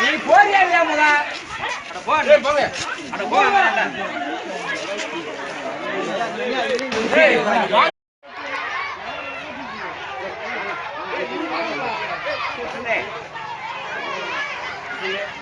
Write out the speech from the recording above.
நீ போறியா இல்லையா முதா? அட போ நீ போங்க. அட போ Thank you.